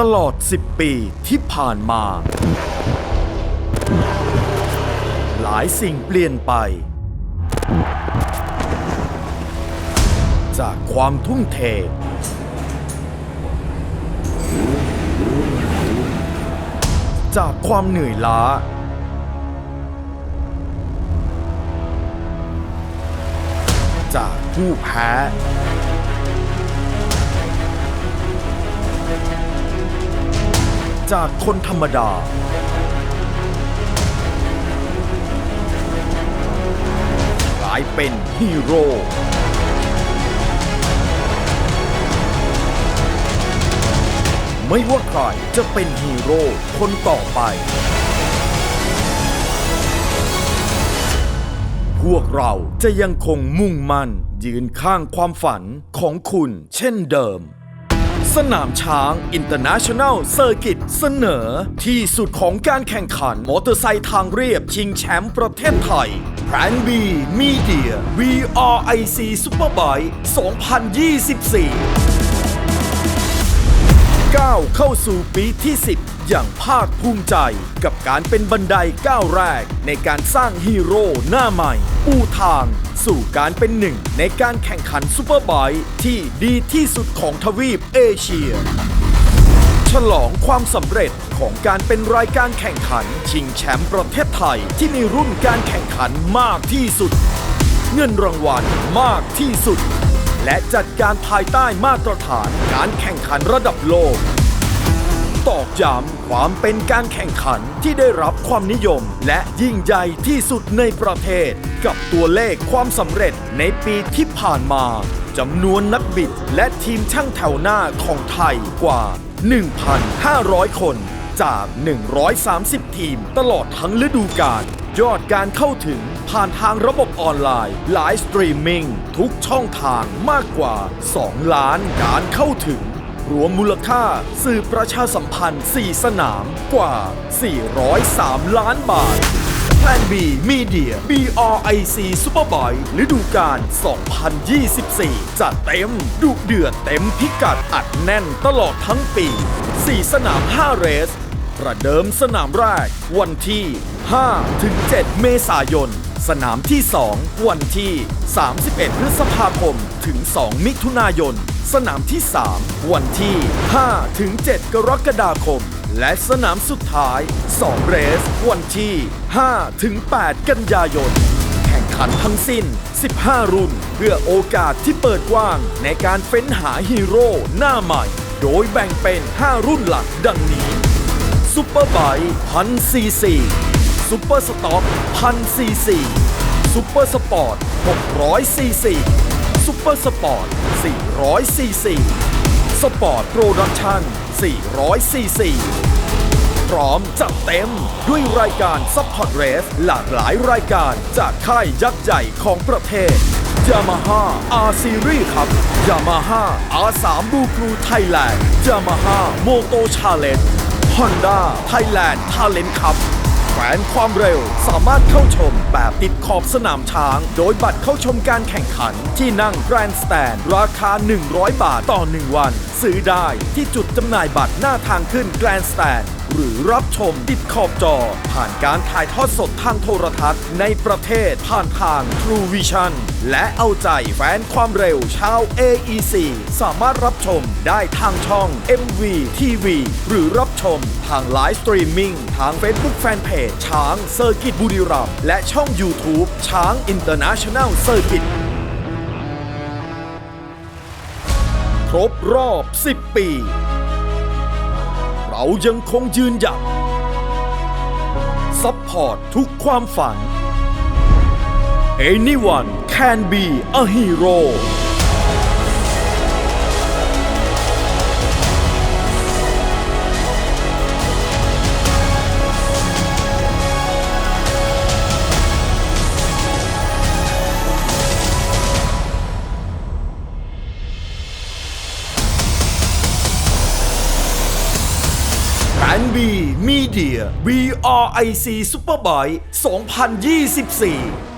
ตลอด 10 ปีที่ผ่านมา หลายสิ่งเปลี่ยนไป จากความทุ่มเท จากความเหนื่อยล้า จากผู้แพ้ จากคนธรรมดา กลายเป็นฮีโร่ไม่ว่าใครจะเป็นฮีโร่คนต่อไป พวกเราจะยังคงมุ่งมั่นยืนข้างความฝันของคุณเช่นเดิม สนามช้างอินเตอร์เนชั่นแนลเซอร์กิตเสนอ ที่สุดของการแข่งขันมอเตอร์ไซค์ทางเรียบชิงแชมป์ประเทศไทย p r a n B Media VRIC Superbike 2024 ก้าวเข้าสู่ปีที่ 10 อย่างภาคภูมิใจ กับการเป็นบันไดก้าวแรก ในการสร้างฮีโร่หน้าใหม่ ปูทาง สู่การเป็นหนึ่ง ในการแข่งขันซูเปอร์ไบค์ที่ดีที่สุดของทวีปเอเชีย ฉลองความสำเร็จของการเป็นรายการแข่งขัน ชิงแชมป์ประเทศไทยที่มีรุ่นการแข่งขันมากที่สุด เงินรางวัลมากที่สุด และจัดการภายใต้มาตรฐานการแข่งขันระดับโลก ตอกย้ำความเป็นการแข่งขันที่ได้รับความนิยม และยิ่งใหญ่ที่สุดในประเทศ กับตัวเลขความสำเร็จในปีที่ผ่านมาจำนวนนักบิดและทีมช่างแถวหน้าของไทยกว่า 1,500 คนจาก 130 ทีมตลอดทั้งฤดูกาลยอดการเข้าถึง ผ่านทางระบบออนไลน์ไลฟ์สตรีมมิ่งทุกช่องทางมากกว่า 2 ล้านการเข้าถึง รวมมูลค่าสื่อประชาสัมพันธ์ 4 สนามกว่า 403 ล้านบาทแพลน B Media BRIC Superbike ฤดูกาล 2024 จัดเต็ม ดุเดือดเต็มพิกัดอัดแน่นตลอดทั้งปี 4 สนาม 5 เรส ประเดิมสนามแรกวันที่5ถึง7เมษายน สนามที่ 2 วันที่ 31 พฤษภาคม ถึง 2 มิถุนายน สนามที่ 3 วันที่ 5 ถึง 7 กรกฎาคม และสนามสุดท้าย 2 เรส วันที่ 5 ถึง 8 กันยายน แข่งขันทั้งสิ้น 15 รุ่น เพื่อโอกาสที่เปิดกว้างในการเฟ้นหาฮีโร่หน้าใหม่ โดยแบ่งเป็น 5 รุ่นหลักดังนี้ซูเปอร์ไบท์ฮันซีซี ซีซีซุปเปอร์สต็อกพันซีซีซุปเปอร์สปอร์ต600ซีซีซุปเปอร์สปอร์ต400ซีซีสปอร์ตโปรดักชั่น400ซีซีพร้อมจัดเต็มด้วยรายการซัพพอร์ตเรสหลากหลายรายการจากค่ายยักษ์ใหญ่ของประเทศ Yamaha R Series ครับ Yamaha R3 Blue Crew Thailand Yamaha Moto Challenge Honda Thailand Talent Cup แขวนความเร็ว สามารถเข้าชมแบบติดขอบสนามช้าง โดยบัตรเข้าชมการแข่งขันที่นั่งแกรนด์สแตนราคา 100 บาทต่อ 1 วัน ซื้อได้ที่จุดจำหน่ายบัตรหน้าทางขึ้นแกรนด์สแตน หรือรับชมติดขอบจอ ผ่านการถ่ายทอดสดทางโทรทัศน์ ในประเทศผ่านทาง True Vision และเอาใจแฟนความเร็วชาว AEC สามารถรับชมได้ทางช่อง MV TV หรือรับชมทางไลฟ์สตรีมมิ่งทาง Facebook Fanpage ช้างเซอร์กิตบุรีรัมย์และช่อง YouTube ช้าง International Circuit ครบรอบ 10 ปี เรายังคงยืนหยัดซัพพอร์ตทุกความฝัน Anyone can be a hero Media BRIC Superbike 2024